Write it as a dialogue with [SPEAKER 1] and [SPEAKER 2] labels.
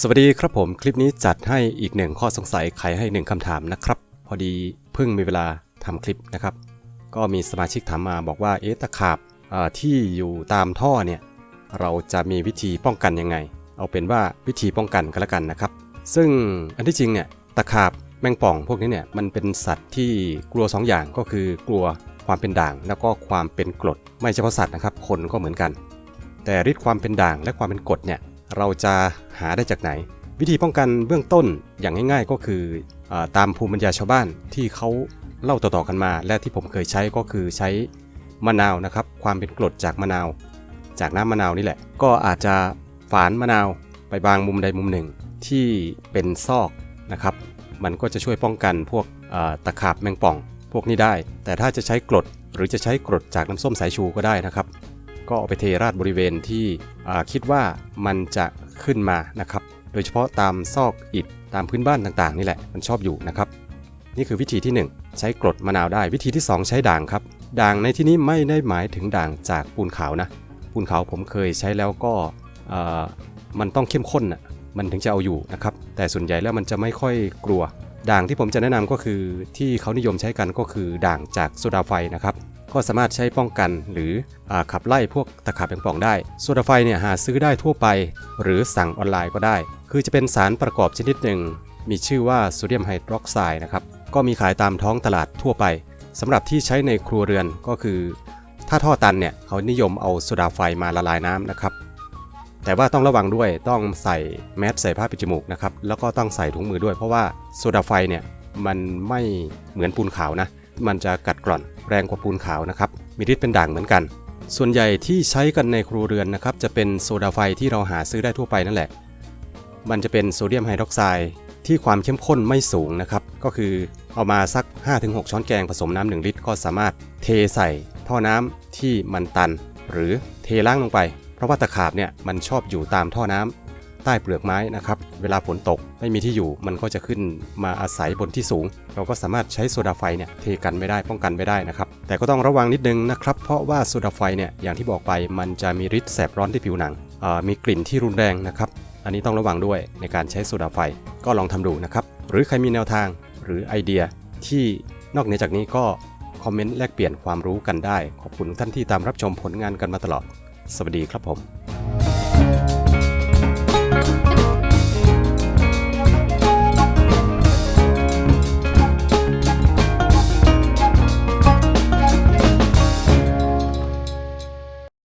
[SPEAKER 1] สวัสดีครับผมคลิปนี้จัดให้อีกหนึ่งข้อสงสัยไขให้หนึ่งคำถามนะครับ พอดีเพิ่งมีเวลาทำคลิปนะครับ ก็มีสมาชิกถามมาบอกว่าเอ๊ะตะขาบที่อยู่ตามท่อเนี่ยเราจะมีวิธีป้องกันยังไง เอาเป็นว่าวิธีป้องกันก็แล้วกันนะครับ ซึ่งอันที่จริงเนี่ยตะขาบแมงป่องพวกนี้เนี่ยมันเป็นสัตว์ที่กลัวสองอย่างก็คือกลัวความเป็นด่าง แล้วก็ความเป็นกรดไม่เฉพาะสัตว์นะครับคนก็เหมือนกัน แต่ฤทธิ์ความเป็นด่างและความเป็นกรดเนี่ย เราจะหาได้จากไหน วิธีป้องกันเบื้องต้นอย่างง่ายๆ ก็คืออตามภูมิปัญญาชาวบ้านที่เขาเล่าต่อๆกันมา และที่ผมเคยใช้ก็คือใช้มะนาวนะครับ ความเป็นกรดจากมะนาว จากน้ำมะนาวนี่แหละ ก็อาจจะฝานมะนาวไปบางมุมใดมุมหนึ่งที่เป็นซอกนะครับ มันก็จะช่วยป้องกันพวกตะขาบแมงป่อง พวกนี้ได้ แต่ถ้าจะใช้กรดหรือจะใช้กรดจากน้ำส้มสายชูก็ได้นะครับ ก็เอาไปเทราดบริเวณที่คิดว่ามันจะขึ้นมานะครับ โดยเฉพาะตามซอกอิฐตามพื้นบ้านต่างๆ นี่แหละมันชอบอยู่นะครับ นี่คือวิธีที่ 1 ใช้กรดมะนาวได้วิธีที่ 2 ใช้ด่างครับ ด่างในที่นี้ไม่ได้หมายถึงด่างจากปูนขาวนะ ปูนขาวผมเคยใช้แล้วก็มันต้องเข้มข้นนะมันถึงจะเอาอยู่นะครับ แต่ส่วนใหญ่แล้วมันจะไม่ค่อยกลัว ด่างที่ผมจะแนะนำก็คือที่เขานิยมใช้กันก็คือด่างจากโซดาไฟนะครับก็สามารถใช้ป้องกันหรืออขับไล่พวกตะขาบแมงป่องได้โซดาไฟเนี่ยหาซื้อได้ทั่วไป หรือสั่งออนไลน์ก็ได้ คือจะเป็นสารประกอบชนิดหนึ่ง มีชื่อว่าโซเดียมไฮดรอกไซด์นะครับก็มีขายตามท้องตลาดทั่วไปสำหรับที่ใช้ในครัวเรือนก็คือ ถ้าท่อตันเนี่ยเขานิยมเอาโซดาไฟมาละลายน้ำนะครับ แต่ว่าต้องระวังด้วยต้องใส่แมสใส่ผ้าปิดจมูกนะครับแล้วก็ต้องใส่ถุงมือด้วย เพราะว่าโซดาไฟเนี่ยมันไม่เหมือนปูนขาวนะ มันจะกัดกร่อนแรงกว่าปูนขาวนะครับมีฤทธิ์เป็นด่างเหมือนกัน ส่วนใหญ่ที่ใช้กันในครัวเรือนนะครับจะเป็นโซดาไฟที่เราหาซื้อได้ทั่วไปนั่นแหละ มันจะเป็นโซเดียมไฮดรอกไซด์ที่ความเข้มข้นไม่สูงนะครับก็คือเอามาสัก 5-6 ช้อนแกงผสมน้ำ1ลิตร ก็สามารถเทใส่ท่อน้ำที่มันตัน หรือเทล้างลงไป ราะว่าตะขาบเนี่ยมันชอบอยู่ตามท่อน้ำใต้เปลือกไม้นะครับ เวลาฝนตกไม่มีที่อยู่มันก็จะขึ้นมาอาศัยบนที่สูง เราก็สามารถใช้โซดาไฟเนี่ยเทกันไม่ได้ป้องกันไม่ได้นะครับ แต่ก็ต้องระวังนิดนึงนะครับ เพราะว่าโซดาไฟเนี่ยอย่างที่บอกไปมันจะมีฤทธิ์แสบร้อนที่ผิวหนังมีกลิ่นที่รุนแรงนะครับ อันนี้ต้องระวังด้วยในการใช้โซดาไฟก็ลองทำดูนะครับ หรือใครมีแนวทางหรือไอเดียที่นอกเหนือจากนี้ก็คอมเมนต์แลกเปลี่ยนความรู้กันได้ ขอบคุณทุกท่านที่ตามรับชมผลงานกันมาตลอด สวัสดีครับผม